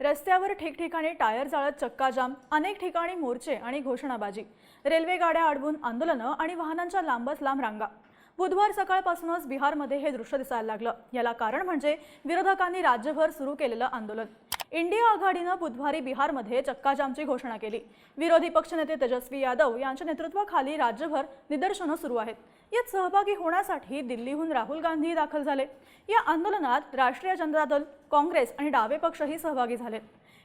रस्त्यावर ठिकठिकाणी टायर जाळत चक्काजाम अनेक ठिकाणी मोर्चे आणि घोषणाबाजी. रेल्वे गाड्या अडवून आंदोलनं आणि वाहनांच्या लांबच लांब रांगा. बुधवार सकाळपासूनच बिहारमध्ये हे दृश्य दिसायला लागलं. याला कारण म्हणजे विरोधकांनी राज्यभर सुरू केलेलं आंदोलन. इंडिया आघाडीनं बुधवारी बिहारमध्ये चक्काजामची घोषणा केली. विरोधी पक्षनेते तेजस्वी यादव यांच्या नेतृत्वाखाली राज्यभर निदर्शनं सुरू आहेत. यात सहभागी होण्यासाठी दिल्लीहून राहुल गांधी दाखल झाले. या आंदोलनात राष्ट्रीय जनता दल काँग्रेस आणि डावे पक्षही सहभागी झालेत.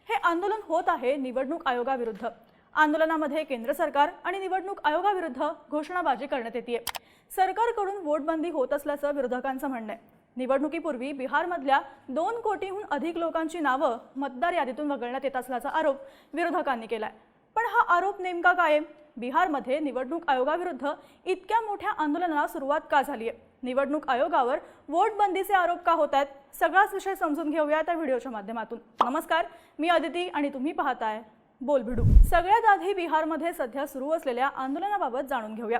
हे आंदोलन होत आहे निवडणूक आयोगाविरुद्ध. आंदोलनामध्ये केंद्र सरकार आणि निवडणूक आयोगाविरुद्ध घोषणाबाजी करण्यात येते सरकारकडून वोटबंदी होत असल्याचं विरोधकांचं म्हणणं आहे. निवडणुकीपूर्वी बिहारमधल्या दोन कोटीहून अधिक लोकांची नावं मतदार यादीतून वगळण्यात येत असल्याचा आरोप विरोधकांनी केलाय. पण हा आरोप नेमका कायम? बिहारमध्ये निवडणूक आयोगाविरुद्ध इतक्या मोठ्या आंदोलनाला सुरुवात का झाली आहे निवडणूक आयोगावर वोटबंदीचे आरोप का होत आहेत सगळाच विषय समजून घेऊया त्या व्हिडिओच्या माध्यमातून. नमस्कार मी अदिती आणि तुम्ही पाहताय बोल भिडू सगळ्यात आधी बिहारमध्ये सध्या सुरू असलेल्या आंदोलनाबाबत जाणून घेऊया.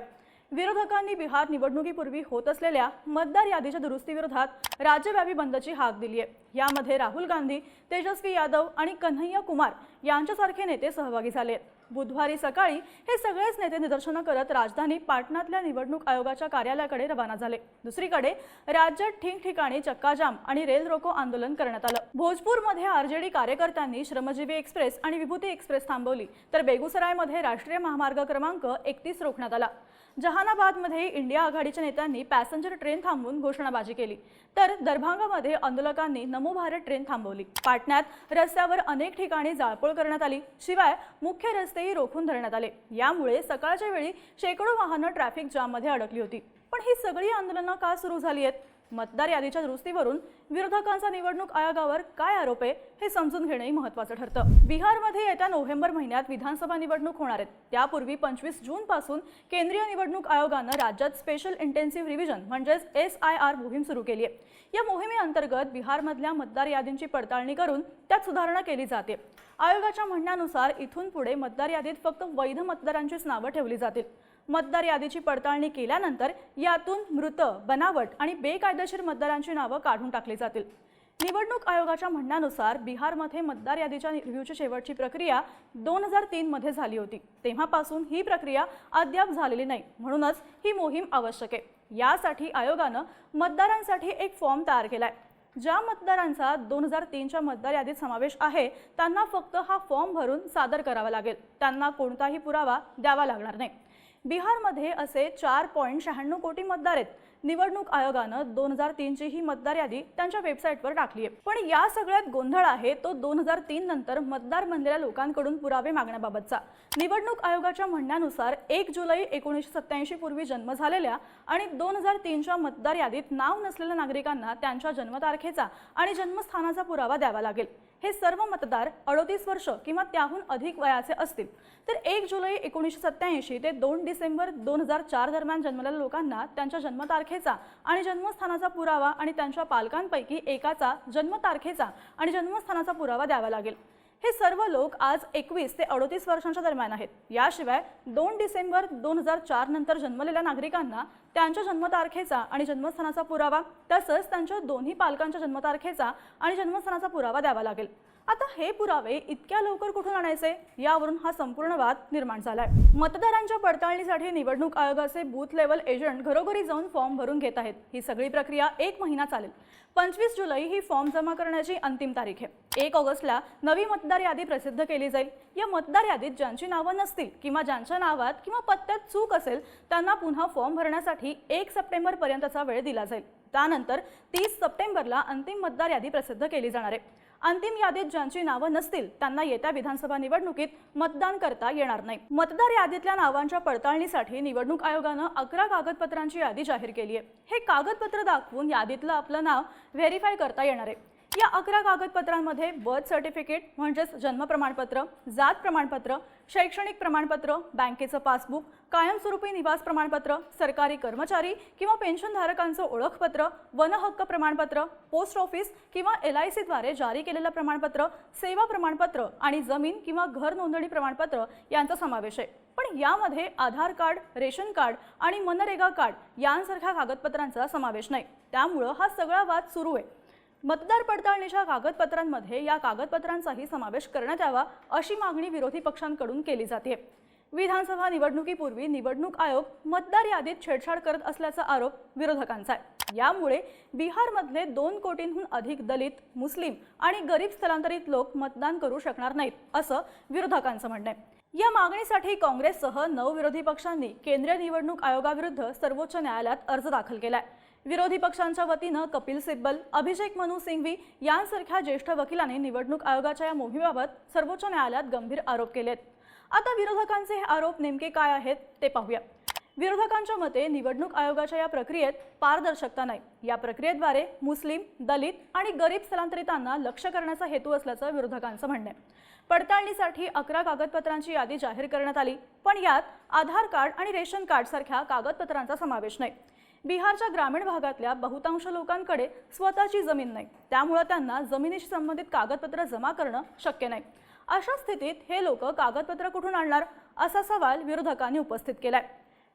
विरोधकांनी बिहार निवडणुकीपूर्वी होत असलेल्या मतदार यादीच्या दुरुस्तीविरोधात राज्यव्यापी बंदची हाक दिली आहे यामध्ये राहुल गांधी तेजस्वी यादव आणि कन्हैया कुमार यांच्यासारखे नेते सहभागी झाले. बुधवारी सकाळी हे सगळेच नेते निदर्शनं करत राजधानी पाटणातल्या निवडणूक आयोगाच्या कार्यालयाकडे रवाना झाले. दुसरीकडे राज्यात ठिकठिकाणी चक्काजाम आणि रेल रोको आंदोलन करण्यात आलं. भोजपूरमध्ये आरजेडी कार्यकर्त्यांनी श्रमजीवी एक्सप्रेस आणि विभूती एक्सप्रेस थांबवली. तर बेगुसरायमध्ये राष्ट्रीय महामार्ग क्रमांक एकतीस रोखण्यात आला. जहानाबादमध्ये इंडिया आघाडीच्या नेत्यांनी पॅसेंजर ट्रेन थांबवून घोषणाबाजी केली. तर दरभांगामध्ये आंदोलकांनी नमो भारत ट्रेन थांबवली. पाटण्यात रस्त्यावर अनेक ठिकाणी जाळपोळ करण्यात आली. शिवाय मुख्य रस्तेही रोखून धरण्यात आले. यामुळे सकाळच्या वेळी शेकडो वाहनं ट्रॅफिक जाममध्ये अडकली होती. पण ही सगळी आंदोलनं का सुरू झाली आहेत? मतदार यादीच्या दुरुस्तीवरून विरोधकांचा निवडणूक आयोगावर काय आरोप आहे हे समजून घेणंही महत्त्वाचं ठरतं. बिहारमध्ये येत्या नोव्हेंबर महिन्यात विधानसभा निवडणूक होणार आहेत. त्यापूर्वी पंचवीस जून पासून केंद्रीय निवडणूक आयोगानं राज्यात स्पेशल इंटेन्सिव्ह रिव्हिजन म्हणजेच एस आय आर मोहीम सुरू केली आहे. या मोहिमेअंतर्गत बिहारमधल्या मतदार यादींची पडताळणी करून त्यात सुधारणा केली जाते. आयोगाच्या म्हणण्यानुसार इथून पुढे मतदार यादीत फक्त वैध मतदारांचीच नावं ठेवली जातील. मतदार यादीची पडताळणी केल्यानंतर यातून मृत बनावट आणि बेकायदेशीर मतदारांची नावं काढून टाकली जातील. निवडणूक आयोगाच्या म्हणण्यानुसार बिहारमध्ये मतदार यादीच्या रिव्ह्यूची शेवटची प्रक्रिया दोन हजार तीनमध्ये झाली होती. तेव्हापासून ही प्रक्रिया अद्याप झालेली नाही. म्हणूनच ही मोहीम आवश्यक आहे. यासाठी आयोगानं मतदारांसाठी एक फॉर्म तयार केलाय. ज्या मतदारांचा दोन हजार तीनच्या मतदार यादीत समावेश आहे त्यांना फक्त हा फॉर्म भरून सादर करावा लागेल. त्यांना कोणताही पुरावा द्यावा लागणार नाही. बिहारमध्ये असे चार पॉईंट शहाण्णव कोटी मतदार आहेत. निवडणूक आयोगानं दोन हजार तीनची ही मतदार यादी त्यांच्या वेबसाईटवर टाकली आहे. पण या सगळ्यात गोंधळ आहे तो दोन हजार तीन नंतर मतदार बनलेल्या लोकांकडून पुरावे मागण्याबाबतचा. निवडणूक आयोगाच्या म्हणण्यानुसार एक जुलै एकोणीसशे सत्याऐंशी पूर्वी जन्म झालेल्या आणि दोन हजार तीनच्या मतदार यादीत नाव नसलेल्या नागरिकांना त्यांच्या जन्मतारखेचा आणि जन्मस्थानाचा पुरावा द्यावा लागेल. हे सर्व मतदार अडोतीस वर्ष किंवा त्याहून अधिक वयाचे असतील. तर एक जुलै एकोणीसशे सत्त्याऐंशी ते दोन डिसेंबर दोन हजार चार दरम्यान जन्मलेल्या लोकांना त्यांच्या जन्मतारखेचा आणि जन्मस्थानाचा पुरावा आणि त्यांच्या पालकांपैकी एकाचा जन्मतारखेचा आणि जन्मस्थानाचा पुरावा द्यावा लागेल. हे सर्व लोक आज एकवीस ते अडोतीस वर्षांच्या दरम्यान आहेत. याशिवाय दोन डिसेंबर दोन हजार चार नंतर जन्मलेल्या नागरिकांना त्यांच्या जन्मतारखेचा आणि जन्मस्थानाचा पुरावा तसंच त्यांच्या दोन्ही पालकांच्या जन्मतारखेचा आणि जन्मस्थानाचा पुरावा द्यावा लागेल. आता हे पुरावे इतक्या लवकर कुठून आणायचे? यावरून हा संपूर्ण वाद निर्माण झालाय. मतदारांच्या पडताळणीसाठी निवडणूक आयोगाचे बूथ लेवल एजंट घरोघरी जाऊन फॉर्म भरून घेत आहेत. ही सगळी प्रक्रिया एक महिना चालेल. पंचवीस जुलै ही फॉर्म जमा करण्याची अंतिम तारीख आहे. एक ऑगस्टला नवी मतदार यादी प्रसिद्ध केली जाईल. या मतदार यादीत ज्यांची नावं नसतील किंवा ज्यांच्या नावात किंवा पत्त्यात चूक असेल त्यांना पुन्हा फॉर्म भरण्यासाठी एक सप्टेंबर पर्यंतचा वेळ दिला जाईल. त्यानंतर तीस सप्टेंबरला अंतिम मतदार यादी प्रसिद्ध केली जाणार आहे. अंतिम यादीत ज्यांची नावं नसतील त्यांना येत्या विधानसभा निवडणुकीत मतदान करता येणार नाही. मतदार यादीतल्या नावांच्या पडताळणीसाठी निवडणूक आयोगानं अकरा कागदपत्रांची यादी जाहीर केली आहे हे कागदपत्र दाखवून यादीतलं आपलं नाव व्हेरीफाय करता येणार आहे. या अकरा कागदपत्रांमध्ये बर्थ सर्टिफिकेट म्हणजेच जन्म प्रमाणपत्र जात प्रमाणपत्र शैक्षणिक प्रमाणपत्र बँकेचं पासबुक कायमस्वरूपी निवास प्रमाणपत्र सरकारी कर्मचारी किंवा पेन्शनधारकांचं ओळखपत्र वनहक्क प्रमाणपत्र पोस्ट ऑफिस किंवा एल आय सीद्वारे जारी केलेलं प्रमाणपत्र सेवा प्रमाणपत्र आणि जमीन किंवा घर नोंदणी प्रमाणपत्र यांचा समावेश आहे. पण यामध्ये आधार कार्ड रेशन कार्ड आणि मनरेगा कार्ड यांसारख्या कागदपत्रांचा समावेश नाही. त्यामुळं हा सगळा वाद सुरू आहे. मतदार पडताळणीच्या कागदपत्रांमध्ये या कागदपत्रांचाही समावेश करण्यात यावा अशी मागणी विरोधी पक्षांकडून केली जाते. विधानसभा निवडणुकीपूर्वी निवडणूक आयोग मतदार यादीत छेडछाड करत असल्याचा आरोप विरोधकांचा आहे. यामुळे बिहारमधले दोन कोटींहून अधिक दलित मुस्लिम आणि गरीब स्थलांतरित लोक मतदान करू शकणार नाहीत असं विरोधकांचं म्हणणं आहे. या मागणीसाठी काँग्रेससह नऊ विरोधी पक्षांनी केंद्रीय निवडणूक आयोगाविरुद्ध सर्वोच्च न्यायालयात अर्ज दाखल केलाय. विरोधी पक्षांच्या वतीनं कपिल सिब्बल अभिषेक मनू सिंघवी यांसारख्या ज्येष्ठ वकिलांनी निवडणूक आयोगाच्या या मोहिमेबाबत सर्वोच्च न्यायालयात गंभीर आरोप केलेत. आता विरोधकांचे हे आरोप नेमके काय आहेत ते पाहूया. विरोधकांच्या मते निवडणूक आयोगाच्या या प्रक्रियेत पारदर्शकता नाही. या प्रक्रियेद्वारे मुस्लिम दलित आणि गरीब स्थलांतरितांना लक्ष करण्याचा हेतू असल्याचं विरोधकांचं म्हणणं आहे. पडताळणीसाठी अकरा कागदपत्रांची यादी जाहीर करण्यात आली पण यात आधार कार्ड आणि रेशन कार्डसारख्या कागदपत्रांचा समावेश नाही. बिहारच्या ग्रामीण भागातल्या बहुतांश लोकांकडे स्वतःची जमीन नाही. त्यामुळं त्यांना जमिनीशी संबंधित कागदपत्र जमा करणं शक्य नाही. अशा स्थितीत हे लोक कागदपत्र कुठून आणणार? असा सवाल विरोधकांनी उपस्थित केलाय.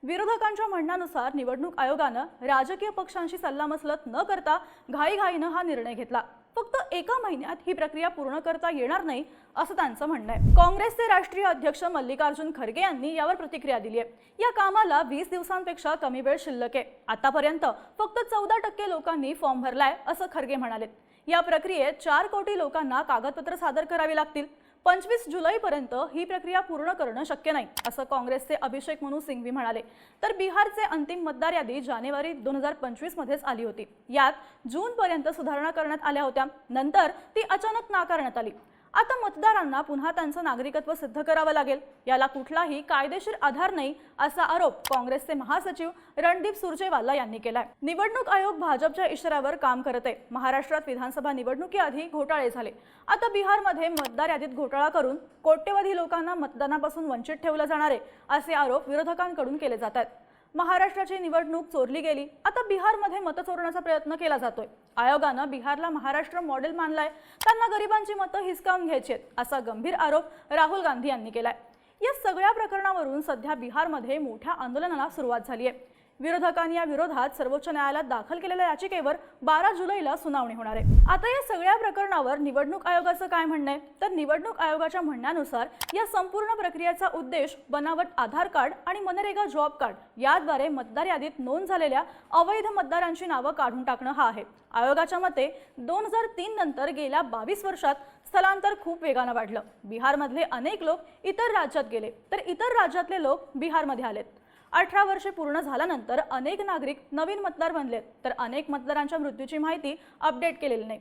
विरोधकांच्या म्हणण्यानुसार निवडणूक आयोगानं राजकीय पक्षांशी सल्लामसलत न करता घाईघाईनं हा निर्णय घेतला. फक्त एका महिन्यात ही प्रक्रिया पूर्ण करता येणार नाही असं त्यांचं म्हणणं आहे. काँग्रेसचे राष्ट्रीय अध्यक्ष मल्लिकार्जुन खरगे यांनी यावर प्रतिक्रिया दिली आहे. या कामाला वीस दिवसांपेक्षा कमी वेळ शिल्लक आहे. आतापर्यंत फक्त चौदा टक्के लोकांनी फॉर्म भरलाय असं खरगे म्हणाले. या प्रक्रियेत चार कोटी लोकांना कागदपत्र सादर करावी लागतील. पंचवीस जुलैपर्यंत ही प्रक्रिया पूर्ण करणं शक्य नाही असं काँग्रेसचे अभिषेक मनू सिंघवी म्हणाले. तर बिहारचे अंतिम मतदार यादी जानेवारी दोन हजार पंचवीसमध्येच आली होती. यात जूनपर्यंत सुधारणा करण्यात आल्या होत्या. नंतर ती अचानक नाकारण्यात आली. आता मतदारांना पुन्हा त्यांचं नागरिकत्व सिद्ध करावं लागेल. याला कुठलाही कायदेशीर आधार नाही असा आरोप काँग्रेसचे महासचिव रणदीप सुरजेवाला यांनी केलाय. निवडणूक आयोग भाजपच्या इशाऱ्यावर काम करत आहे. महाराष्ट्रात विधानसभा निवडणुकीआधी घोटाळे झाले. आता बिहारमध्ये मतदार यादीत घोटाळा करून कोट्यवधी लोकांना मतदानापासून वंचित ठेवलं जाणार आहे असे आरोप विरोधकांकडून केले जात आहेत. महाराष्ट्राची निवडणूक चोरली गेली. आता बिहारमध्ये मतं चोरण्याचा प्रयत्न केला जातोय. आयोगानं बिहारला महाराष्ट्र मॉडेल मानलाय. त्यांना गरिबांची मतं हिसकावून घ्यायची आहेत असा गंभीर आरोप राहुल गांधी यांनी केलाय. या सगळ्या प्रकरणावरून सध्या बिहारमध्ये मोठ्या आंदोलनाला सुरुवात झाली आहे विरोधकांनी या विरोधात सर्वोच्च न्यायालयात दाखल केलेल्या याचिकेवर बारा जुलैला सुनावणी होणार आहे. आता या सगळ्या प्रकरणावर निवडणूक आयोगाचं काय म्हणणं आहे? तर निवडणूक आयोगाच्या म्हणण्यानुसार या संपूर्ण प्रक्रियेचा उद्देश बनावट आधार कार्ड आणि मनरेगा जॉब कार्ड याद्वारे मतदार यादीत नोंद झालेल्या अवैध मतदारांची नावं काढून टाकणं हा आहे. आयोगाच्या मते दोन हजार तीन नंतर गेल्या बावीस वर्षात स्थलांतर खूप वेगानं वाढलं. बिहारमधले अनेक लोक इतर राज्यात गेले. तर इतर राज्यातले लोक बिहारमध्ये आलेत. अठरा वर्षे पूर्ण झाल्यानंतर अनेक नागरिक नवीन मतदार बनलेत तर अनेक मतदारांच्या मृत्यूची माहिती अपडेट केलेली नाही.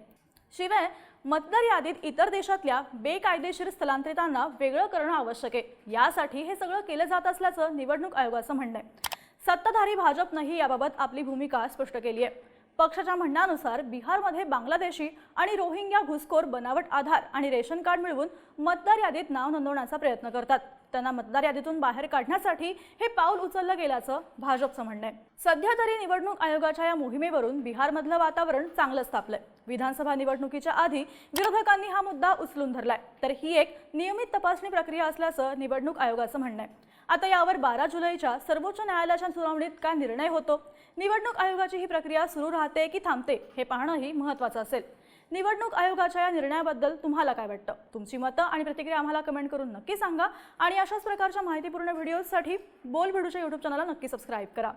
शिवाय मतदार यादीत इतर देशातल्या बेकायदेशीर स्थलांतरितांना वेगळं करणं आवश्यक आहे. यासाठी हे सगळं केलं जात असल्याचं निवडणूक आयोगाचं म्हणणं आहे. सत्ताधारी भाजपनंही याबाबत आपली भूमिका स्पष्ट केली आहे पक्षाच्या म्हणण्यानुसार बिहारमध्ये बांगलादेशी आणि रोहिंग्या घुसखोर बनावट आधार आणि रेशन कार्ड मिळवून मतदार यादीत नाव नोंदवण्याचा प्रयत्न करतात. त्यांना मतदार यादीतून बाहेर काढण्यासाठी हे पाऊल उचललं गेल्याचं भाजपचं म्हणणं आहे. सध्या तरी निवडणूक आयोगाच्या या मोहिमेवरून बिहारमधलं वातावरण चांगलं तापलंय. विधानसभा निवडणुकीच्या आधी विरोधकांनी हा मुद्दा उचलून धरलाय. तर ही एक नियमित तपासणी प्रक्रिया असल्याचं निवडणूक आयोगाचं म्हणणं आहे. आता यावर बारा जुलैच्या सर्वोच्च न्यायालयाच्या सुनावणीत काय निर्णय होतो? निवडणूक आयोगाची ही प्रक्रिया सुरू राहते की थांबते हे पाहणंही महत्त्वाचं असेल. निवडणूक आयोगाच्या या निर्णयाबद्दल तुम्हाला काय वाटतं? तुमची मतं आणि प्रतिक्रिया आम्हाला कमेंट करून नक्की सांगा. आणि अशाच प्रकारच्या माहितीपूर्ण व्हिडिओजसाठी बोल भिडूच्या यूट्यूब चॅनलला नक्की सबस्क्राईब करा.